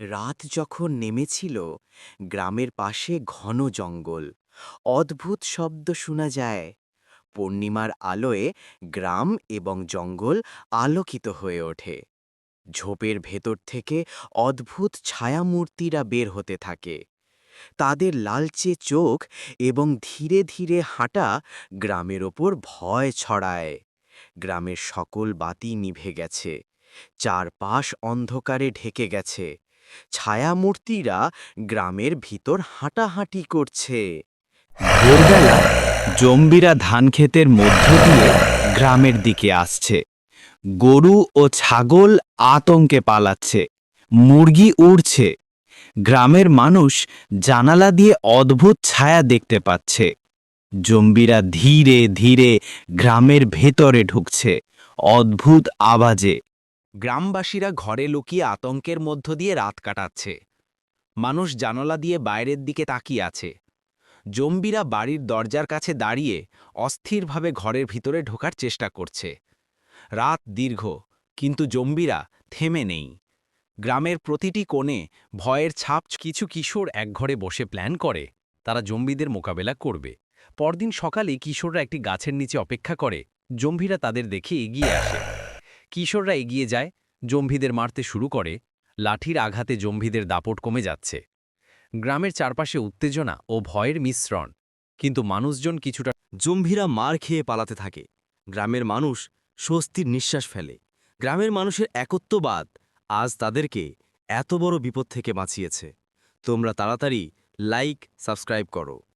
রাত যখন নেমেছিল, গ্রামের পাশে ঘন জঙ্গল। অদ্ভুত শব্দ শোনা যায়। পূর্ণিমার আলোয় গ্রাম এবং জঙ্গল আলোকিত হয়ে ওঠে। ঝোপের ভেতর থেকে অদ্ভুত ছায়ামূর্তিরা বের হতে থাকে। তাদের লালচে চোখ এবং ধীরে ধীরে হাঁটা গ্রামের ওপর ভয় ছড়ায়। গ্রামের সকল বাতি নিভে গেছে। চারপাশ অন্ধকারে ঢেকে গেছে। ছায়ামূর্তিরা গ্রামের ভিতর হাঁটাহাঁটি করছে। ভোরবেলা জম্বিরা ধানক্ষেতের মধ্য দিয়ে গ্রামের দিকে আসছে। গরু ও ছাগল আতঙ্কে পালাচ্ছে। মুরগি উড়ছে। গ্রামের মানুষ জানালা দিয়ে অদ্ভুত ছায়া দেখতে পাচ্ছে। জম্বিরা ধীরে ধীরে গ্রামের ভেতরে ঢুকছে। অদ্ভুত আওয়াজে গ্রামবাসীরা ঘরে লুকিয়ে আতঙ্কের মধ্য দিয়ে রাত কাটাচ্ছে। মানুষ জানলা দিয়ে বাইরের দিকে তাকিয়ে আছে। জম্বিরা বাড়ির দরজার কাছে দাঁড়িয়ে অস্থিরভাবে ঘরের ভিতরে ঢোকার চেষ্টা করছে। রাত দীর্ঘ, কিন্তু জম্বিরা থেমে নেই। গ্রামের প্রতিটি কোণে ভয়ের ছাপ কিছু কিশোর একঘরে বসে প্ল্যান করে, তারা জম্বিদের মোকাবেলা করবে। পরদিন সকালে কিশোররা একটি গাছের নিচে অপেক্ষা করে, জম্বিরা তাদের দেখে এগিয়ে আসে। কিশোররা এগিয়ে যায়, জম্ভিদের মারতে শুরু করে, লাঠির আঘাতে জম্ভিদের দাপট কমে যাচ্ছে। গ্রামের চারপাশে উত্তেজনা ও ভয়ের মিশ্রণ, কিন্তু মানুষজন কিছুটা জম্ভিরা মার খেয়ে পালাতে থাকে। গ্রামের মানুষ স্বস্তির নিঃশ্বাস ফেলে। গ্রামের মানুষের একত্ববাদ আজ তাদেরকে এত বড় বিপদ থেকে বাঁচিয়েছে। তোমরা তাড়াতাড়ি লাইক, সাবস্ক্রাইব করো।